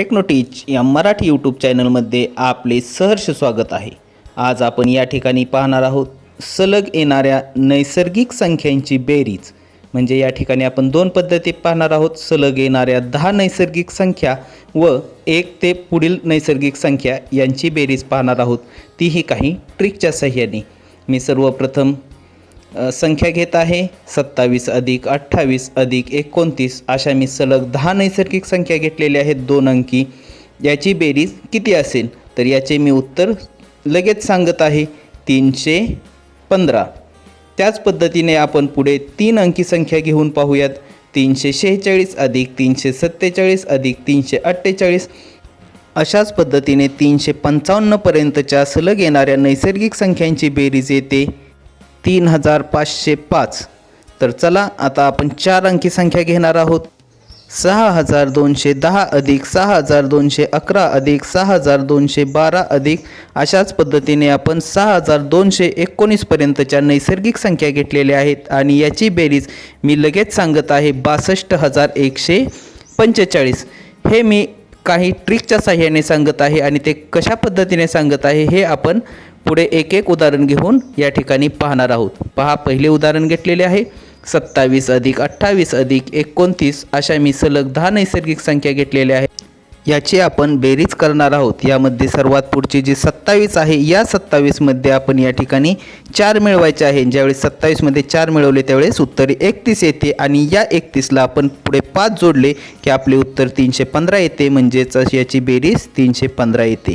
टेक्नोटीच या मराठी यूट्यूब चॅनलमध्ये आपले सहर्ष स्वागत आहे. आज आपण या ठिकाणी पाहणार आहोत सलग येणाऱ्या नैसर्गिक संख्यांची बेरीज. म्हणजे या ठिकाणी आपण दोन पद्धती पाहणार आहोत. सलग येणाऱ्या दहा नैसर्गिक संख्या व एक ते पुढील नैसर्गिक संख्या यांची बेरीज पाहणार आहोत. तीही काही ट्रिकच्या सहाय्याने मी सर्वप्रथम संख्या घेत आहे. सत्तावीस अधिक अठ्ठावीस अधिक एकोणतीस अशा मी सलग दहा नैसर्गिक संख्या घेतलेल्या आहेत. दोन अंकी. याची बेरीज किती असेल? तर याचे मी उत्तर लगेच सांगत आहे. तीनशे पंधरा. त्याच पद्धतीने आपण पुढे तीन अंकी संख्या घेऊन पाहूयात. तीनशे शेहेचाळीस अधिक तीनशे सत्तेचाळीस अधिक तीनशे अठ्ठेचाळीस. अशाच पद्धतीने तीनशे पंचावन्नपर्यंतच्या सलग येणाऱ्या नैसर्गिक संख्यांची बेरीज येते. तीन हजार पाचशे पाच. तर चला आता आपण चार अंकी संख्या घेणार आहोत. सहा हजार दोनशे दहा अधिक सहा हजार दोनशे अकरा अधिक सहा हजार दोनशे बारा अधिक. अशाच पद्धतीने आपण सहा हजार दोनशे एकोणीसपर्यंतच्या नैसर्गिक संख्या घेतलेल्या आहेत आणि याची बेरीज मी लगेच सांगत आहे बासष्ट हजार एकशे पंचेचाळीस. हे मी काही ट्रिकच्या साह्याने सांगत आहे आणि ते कशा पद्धतीने सांगत आहे हे आपण पुढे एक एक उदाहरण घेऊन या ठिकाणी पाहणार आहोत. पहा पहिले उदाहरण घेतलेले आहे. सत्तावीस अधिक अठ्ठावीस अधिक एकोणतीस अशा मी सलग दहा नैसर्गिक संख्या घेतलेल्या आहेत. याची आपण बेरीज करणार आहोत. यामध्ये सर्वात पुढची जी सत्तावीस आहे या सत्तावीसमध्ये आपण या ठिकाणी चार मिळवायचे आहे. ज्यावेळी सत्तावीसमध्ये चार मिळवले त्यावेळेस उत्तर एकतीस येते आणि या एकतीसला आपण पुढे पाच जोडले की आपले उत्तर तीनशे पंधरा येते. म्हणजेच याची बेरीज तीनशे पंधरा येते.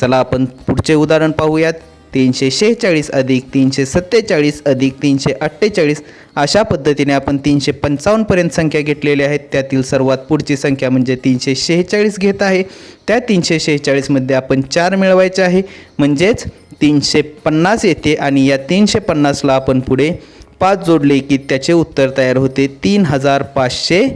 चला आपण पुढचे उदाहरण पाहूयात. तीनशे शेहेचाळीस अधिक तीनशे सत्तेचाळीस अधिक तीनशे अठ्ठेचाळीस. अशा पद्धतीने आपण तीनशे पंचावन्नपर्यंत संख्या घेतलेल्या आहेत त्यातील सर्वात पुढची संख्या म्हणजे तीनशे शेहेचाळीस घेत आहे. त्या तीनशे शेहेचाळीसमध्ये आपण चार मिळवायचे आहे. म्हणजेच तीनशे पन्नास येते आणि या तीनशे पन्नासला आपण पुढे पाच जोडले की त्याचे उत्तर तयार होते तीन हजार पाचशे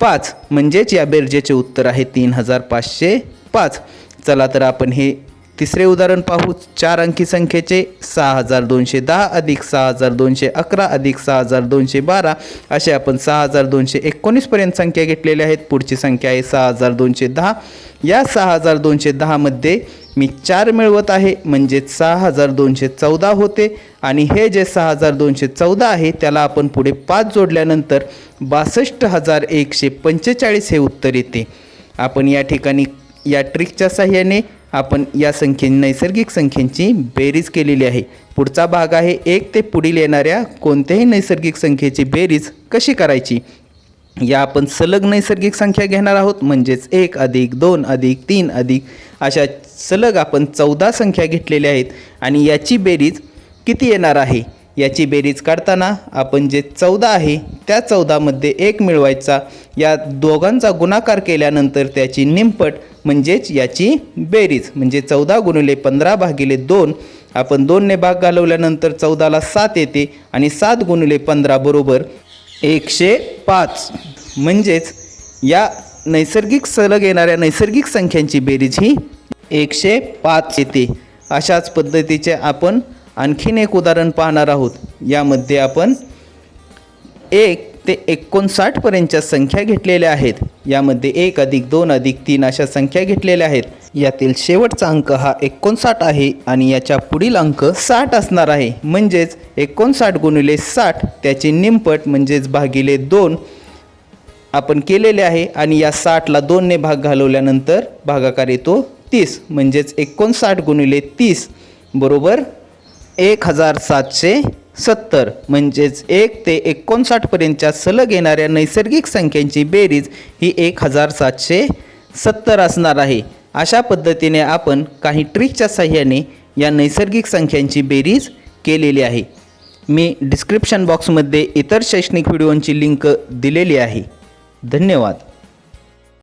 पाच. म्हणजेच या बेरजेचे उत्तर आहे तीन हजार पाचशे पाच. चला तर आपण हे तिसरे उदाहरण पाहू. चार अंकी संख्येचे सहा हजार दोनशे दहा अधिक सहा हजार दोनशे अकरा अधिक सहा हजार दोनशे बारा. असे आपण सहा हजार दोनशे एकोणीसपर्यंत संख्या घेतलेल्या आहेत. पुढची संख्या आहे सहा हजार दोनशे दहा. या सहा हजार दोनशे दहामध्ये मी चार मिळवत आहे. म्हणजेच सहा हजार दोनशे चौदा होते. आणि हे जे सहा हजार दोनशे चौदा आहे त्याला आपण पुढे पाच जोडल्यानंतर बासष्ट हजार एकशे पंचेचाळीस हे उत्तर येते. आपण या ठिकाणी या ट्रिकच्या साह्याने आपण या संख्ये नैसर्गिक संख्येची बेरीज केलेली आहे. पुढचा भाग आहे एक ते पुढील येणाऱ्या कोणत्याही नैसर्गिक संख्येची बेरीज कशी करायची? या आपण सलग नैसर्गिक संख्या घेणार आहोत म्हणजेच एक अधिक दोन अधिक तीन अधिक अशा सलग आपण चौदा संख्या घेतलेल्या आहेत. आणि याची बेरीज किती येणार आहे? याची बेरीज काढताना आपण जे चौदा आहे त्या चौदामध्ये एक मिळवायचा. या दोघांचा गुणाकार केल्यानंतर त्याची निमपट म्हणजेच याची बेरीज. म्हणजे चौदा गुणिले पंधरा भागिले दोन. आपण दोनने भाग घालवल्यानंतर चौदाला सात येते आणि सात गुणिले पंधरा बरोबर एकशे पाच. म्हणजेच या नैसर्गिक सलग येणाऱ्या नैसर्गिक संख्यांची बेरीज ही एकशे पाच येते. अशाच पद्धतीचे आपण आणखीन एक उदाहरण पाहणार आहोत. यामध्ये आपण एक ते एकोणसाठपर्यंतच्या संख्या घेतलेल्या आहेत. यामध्ये एक अधिक दोन अधिक तीन अशा संख्या घेतलेल्या आहेत. यातील शेवटचा अंक हा एकोणसाठ आहे आणि याच्या पुढील अंक साठ असणार आहे. म्हणजेच एकोणसाठ गुणिले साठ त्याची निमपट म्हणजेच भागिले दोन आपण केलेले आहे आणि या साठला दोनने भाग घालवल्यानंतर भागाकार येतो तीस. म्हणजेच एकोणसाठ गुणिले तीस बरोबर एक हजार सातशे सत्तर म्हणजेच एक ते एकोणसाठपर्यंतच्या सलग येणाऱ्या नैसर्गिक संख्यांची बेरीज ही एक हजार सातशे सत्तर असणार आहे. अशा पद्धतीने आपण काही ट्रिकच्या साह्याने या नैसर्गिक संख्यांची बेरीज केलेली आहे. मी डिस्क्रिप्शन बॉक्समध्ये इतर शैक्षणिक व्हिडिओंची लिंक दिलेली आहे. धन्यवाद.